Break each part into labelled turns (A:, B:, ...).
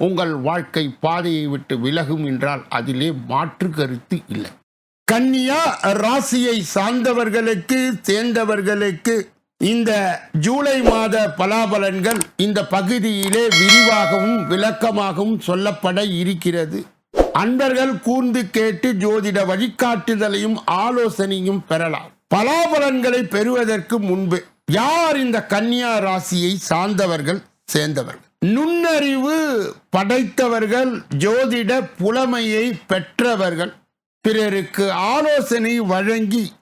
A: உங்கள் வாழ்க்கை பாதையை விட்டு விலகும் என்றால் அதிலே மாற்று கருத்து இல்லை. கன்னியா ராசியை சார்ந்தவர்களுக்கு சேர்ந்தவர்களுக்கு இந்த ஜூலை மாத பலாபலன்கள் இந்த பகுதியிலே விரிவாகவும் விளக்கமாகவும் சொல்லப்பட இருக்கிறது. அன்பர்கள் கூர்ந்து கேட்டு ஜோதிட வழிகாட்டுதலையும் ஆலோசனையும் பெறலாம். பலாபலன்களை பெறுவதற்கு முன்பு யார் இந்த கன்னியா ராசியை சார்ந்தவர்கள் சேர்ந்தவர்கள்? நுண்ணறிவு படைத்தவர்கள் ஜோதிட புலமையை பெற்றவர்கள். பிறருக்கு ஆலோசனை வழங்கி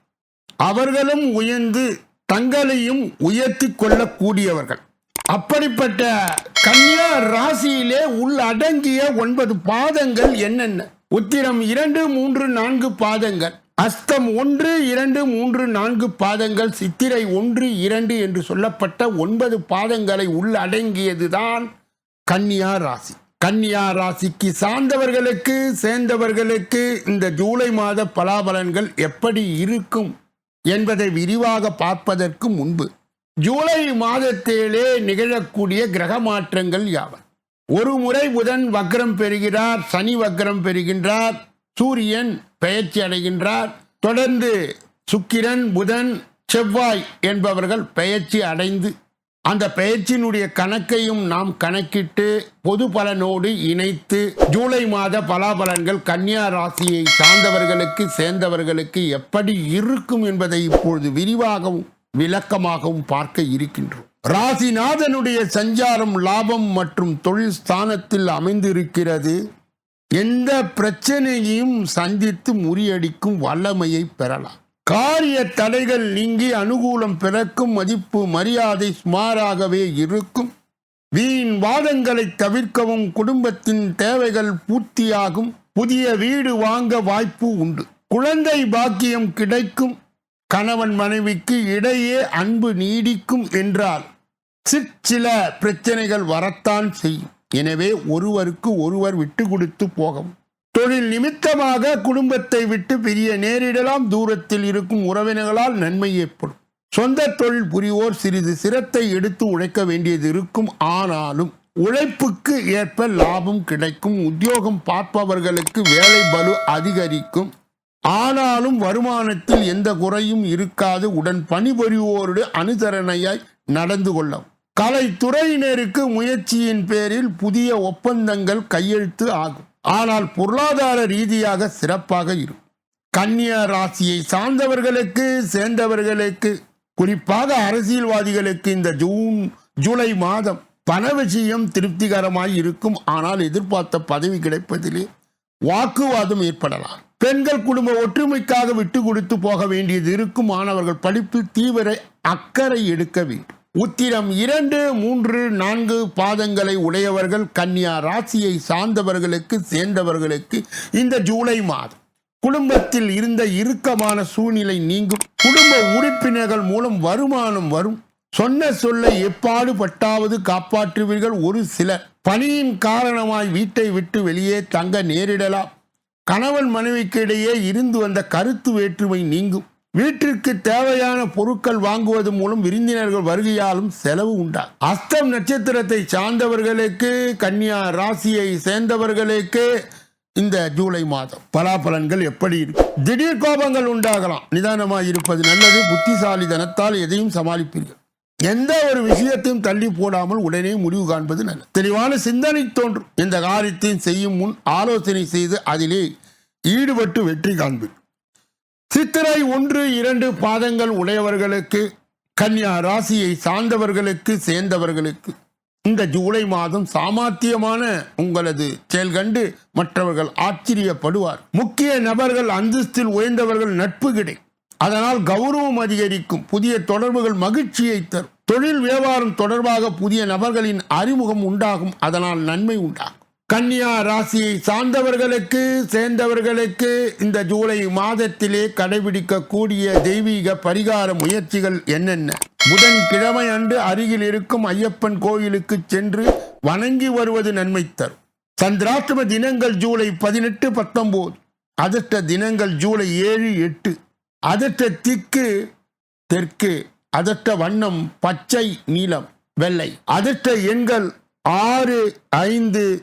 A: அவர்களும் உயர்ந்து தங்களையும் உயர்த்தி கொள்ளக்கூடியவர்கள். அப்படிப்பட்ட கன்னியா ராசியிலே உள்ளடங்கிய ஒன்பது பாதங்கள் என்னென்ன? உத்திரம் இரண்டு மூன்று நான்கு பாதங்கள். அஸ்தம் ஒன்று இரண்டு மூன்று நான்கு பாதங்கள். சித்திரை ஒன்று இரண்டு என்று சொல்லப்பட்ட ஒன்பது பாதங்களை உள்ளடங்கியதுதான் கன்னியா ராசி. கன்னியா ராசிக்கு சார்ந்தவர்களுக்கு சேர்ந்தவர்களுக்கு இந்த ஜூலை மாத பலாபலன்கள் எப்படி இருக்கும் என்பதை விரிவாக பார்ப்பதற்கு முன்பு ஜூலை மாதத்திலே நிகழக்கூடிய கிரக மாற்றங்கள் யாவை? ஒரு முறை புதன் வக்ரம் பெறுகிறார் சனி வக்ரம் பெறுகின்றார் சூரியன் பெயர்ச்சி அடைகின்றார் தொடர்ந்து சுக்கிரன் புதன் செவ்வாய் என்பவர்கள் பெயர்ச்சி அடைந்து அந்த பயிற்சியினுடைய கணக்கையும் நாம் கணக்கிட்டு பொது பலனோடு இணைத்து ஜூலை மாத பலாபலன்கள் கன்னியா ராசியை சார்ந்தவர்களுக்கு சேர்ந்தவர்களுக்கு எப்படி இருக்கும் என்பதை இப்பொழுது விரிவாகவும் விளக்கமாகவும் பார்க்க இருக்கின்றோம். ராசிநாதனுடைய சஞ்சாரம் லாபம் மற்றும் தொழில் ஸ்தானத்தில் அமைந்திருக்கிறது. எந்த பிரச்சனையையும் சந்தித்து முறியடிக்கும் வல்லமையை பெறலாம். காரிய தடைகள் நீங்கி அனுகூலம் பிறக்கும் மதிப்பு மரியாதை சுமாராகவே இருக்கும். வீண் வாதங்களை தவிர்க்கவும் குடும்பத்தின் தேவைகள் பூர்த்தியாகும். புதிய வீடு வாங்க வாய்ப்பு உண்டு. குழந்தை பாக்கியம் கிடைக்கும். கணவன் மனைவிக்கு இடையே அன்பு நீடிக்கும் என்றால் சிற்சில பிரச்சனைகள் வரத்தான் செய்யும். எனவே ஒருவருக்கு ஒருவர் விட்டு கொடுத்து போகவும். தொழில் நிமித்தமாக குடும்பத்தை விட்டு பிரிய நேரிடலாம். தூரத்தில் இருக்கும் உறவினர்களால் நன்மை ஏற்படும். சொந்த தொழில் புரிவோர் சிறிது சிரத்தை எடுத்து உழைக்க வேண்டியது இருக்கும். ஆனாலும் உழைப்புக்கு ஏற்ப லாபம் கிடைக்கும். உத்தியோகம் பார்ப்பவர்களுக்கு வேலை பலு அதிகரிக்கும். ஆனாலும் வருமானத்தில் எந்த குறையும் இருக்காது. உடன் பணிபுரிவோருடைய அனுசரணையாய் நடந்து கொள்ளவும். கலைத்துறையினருக்கு முயற்சியின் பேரில் புதிய ஒப்பந்தங்கள் கையெழுத்து ஆகும். ஆனால் பொருளாதார ரீதியாக சிறப்பாக இருக்கும். கன்னியா ராசியை சார்ந்தவர்களுக்கு சேர்ந்தவர்களுக்கு குறிப்பாக அரசியல்வாதிகளுக்கு இந்த ஜூன் ஜூலை மாதம் பண விஷயம் திருப்திகரமாய் இருக்கும். ஆனால் எதிர்பார்த்த பதவி கிடைப்பதிலே வாக்குவாதம் ஏற்படலாம். பெண்கள் குடும்ப ஒற்றுமைக்காக விட்டு கொடுத்து போக வேண்டியது இருக்கும். மாணவர்கள் படிப்பில் தீவிர அக்கறை எடுக்க வேண்டும். உத்திரம் இரண்டு மூன்று நான்கு பாதங்களை உடையவர்கள் கன்னியா ராசியை சார்ந்தவர்களுக்கு சேர்ந்தவர்களுக்கு இந்த ஜூலை மாதம். குடும்பத்தில் இருந்த இறுக்கமான சூழ்நிலை நீங்கும். குடும்ப உறுப்பினர்கள் மூலம் வருமானம் வரும். சொன்ன சொல்லை எப்பாடு பட்டாவது காப்பாற்றுவீர்கள். ஒரு சிலர் பணியின் காரணமாய் வீட்டை விட்டு வெளியே தங்க நேரிடலாம். கணவன் மனைவிக்கு இடையே இருந்து வந்த கருத்து வேற்றுமை நீங்கும். வீட்டிற்கு தேவையான பொருட்கள் வாங்குவது மூலம் விருந்தினர்கள் வருகையாலும் செலவு உண்டாகும். அஸ்தம் நட்சத்திரத்தை சார்ந்தவர்களுக்கு கன்னியா ராசியை சேர்ந்தவர்களுக்கு இந்த ஜூலை மாதம் பலாபலன்கள் எப்படி இருக்கும்? திடீர் கோபங்கள் உண்டாகலாம். நிதானமாக இருப்பது நல்லது. புத்திசாலிதனத்தால் எதையும் சமாளிப்பீர்கள். எந்த ஒரு விஷயத்தையும் தள்ளி போடாமல் உடனே முடிவு காண்பது நல்லது. தெளிவான சிந்தனை தோன்றும். இந்த காரியத்தையும் செய்யும் முன் ஆலோசனை செய்து அதிலே ஈடுபட்டு வெற்றி காண்பீர்கள். சித்திரை ஒன்று இரண்டு பாதங்கள் உடையவர்களுக்கு கன்னியா ராசியை சார்ந்தவர்களுக்கு சேர்ந்தவர்களுக்கு. இந்த ஜூலை மாதம் சாமர்த்தியமான உங்களது செயல் கண்டு மற்றவர்கள் ஆச்சரியப்படுவார். முக்கிய நபர்கள் அந்தஸ்தில் உயர்ந்தவர்கள் நட்பு கிடை அதனால் கௌரவம் அதிகரிக்கும். புதிய தொடர்புகள் மகிழ்ச்சியை தரும். தொழில் வியாபாரம் தொடர்பாக புதிய நபர்களின் அறிமுகம் உண்டாகும். அதனால் நன்மை உண்டாகும். கன்னியா ராசியை சார்ந்தவர்களுக்கு சேர்ந்தவர்களுக்கு இந்த ஜூலை மாதத்திலே கடைபிடிக்கக்கூடிய தெய்வீக பரிகார முயற்சிகள் என்னென்ன? புதன்கிழமை அன்று அருகில் இருக்கும் ஐயப்பன் கோயிலுக்கு சென்று வணங்கி வருவது நன்மை தரும். சந்திராஷ்டம தினங்கள் ஜூலை பதினெட்டு பத்தொன்பது அதிர்ஷ்ட தினங்கள் ஜூலை ஏழு எட்டு. அதிர்ஷ்ட திக்கு தெற்கு அதிர்ஷ்ட வண்ணம் பச்சை நீலம் வெள்ளை. அதிர்ஷ்ட எண்கள் ஆறு ஐந்து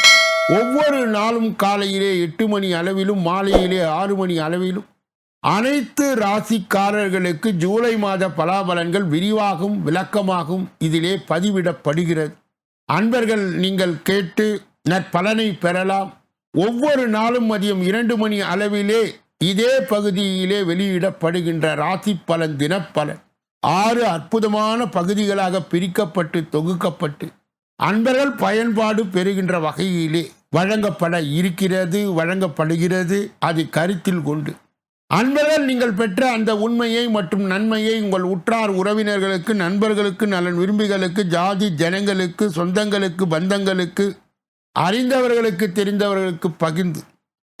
A: ஒவ்வொரு நாளும் காலையிலே எட்டு மணி அளவிலும் மாலையிலே ஆறு மணி அளவிலும். அனைத்து ராசிக்காரர்களுக்கு ஜூலை மாத பலாபலன்கள் விரிவாகவும் விளக்கமாகவும் இதிலே பதிவிடப்படுகிறது. அன்பர்கள் நீங்கள் கேட்டு நற்பலனை பெறலாம். ஒவ்வொரு நாளும் மதியம் இரண்டு மணி அளவிலே இதே பகுதியிலே வெளியிடப்படுகின்ற ராசி பலன் தினப்பலன். ஆறு அற்புதமான பகுதிகளாக பிரிக்கப்பட்டு தொகுக்கப்பட்டு அன்பர்கள் பயன்பாடு பெறுகின்ற வகையிலே வழங்கப்பட இருக்கிறது வழங்கப்படுகிறது. அது கருத்தில் கொண்டு. அன்பர்கள் நீங்கள் பெற்ற அந்த உண்மையை மற்றும் நன்மையை உங்கள் உற்றார் உறவினர்களுக்கு நண்பர்களுக்கு நலன் விரும்பிகளுக்கு ஜாதி ஜனங்களுக்கு சொந்தங்களுக்கு பந்தங்களுக்கு அறிந்தவர்களுக்கு தெரிந்தவர்களுக்கு பகிர்ந்து.